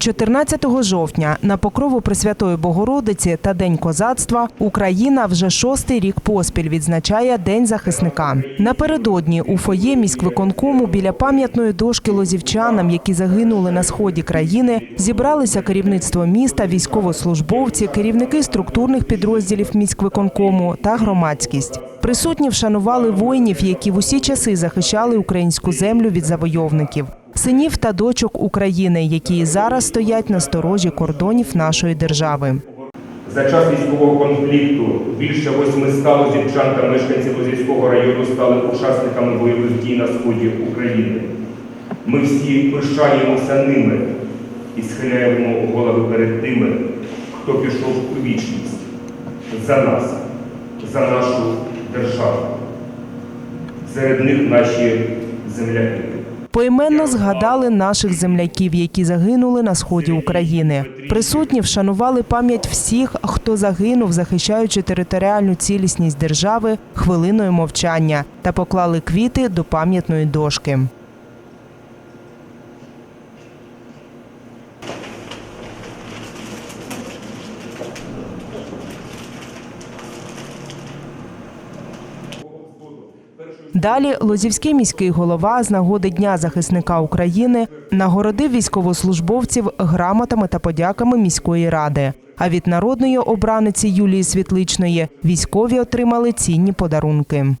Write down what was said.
14 жовтня на покрову Пресвятої Богородиці та День козацтва Україна вже шостий рік поспіль відзначає День захисника. Напередодні у фоє міськвиконкому біля пам'ятної дошки лозівчанам, які загинули на сході країни, зібралися керівництво міста, військовослужбовці, керівники структурних підрозділів міськвиконкому та громадськість. Присутні вшанували воїнів, які в усі часи захищали українську землю від завойовників синів та дочок України, які зараз стоять на сторожі кордонів нашої держави. За час військового конфлікту більше 800 лозівчан та мешканців Лозівського району стали учасниками бойових дій на сході України. Ми всі пишаємося ними і схиляємо голови перед тими, хто пішов у вічність за нас, за нашу державу. Серед них наші земляки. Поіменно згадали наших земляків, які загинули на сході України. Присутні вшанували пам'ять всіх, хто загинув, захищаючи територіальну цілісність держави хвилиною мовчання та поклали квіти до пам'ятної дошки. Далі Лозівський міський голова з нагоди Дня захисника України нагородив військовослужбовців грамотами та подяками міської ради. А від народної обраниці Юлії Світличної військові отримали цінні подарунки.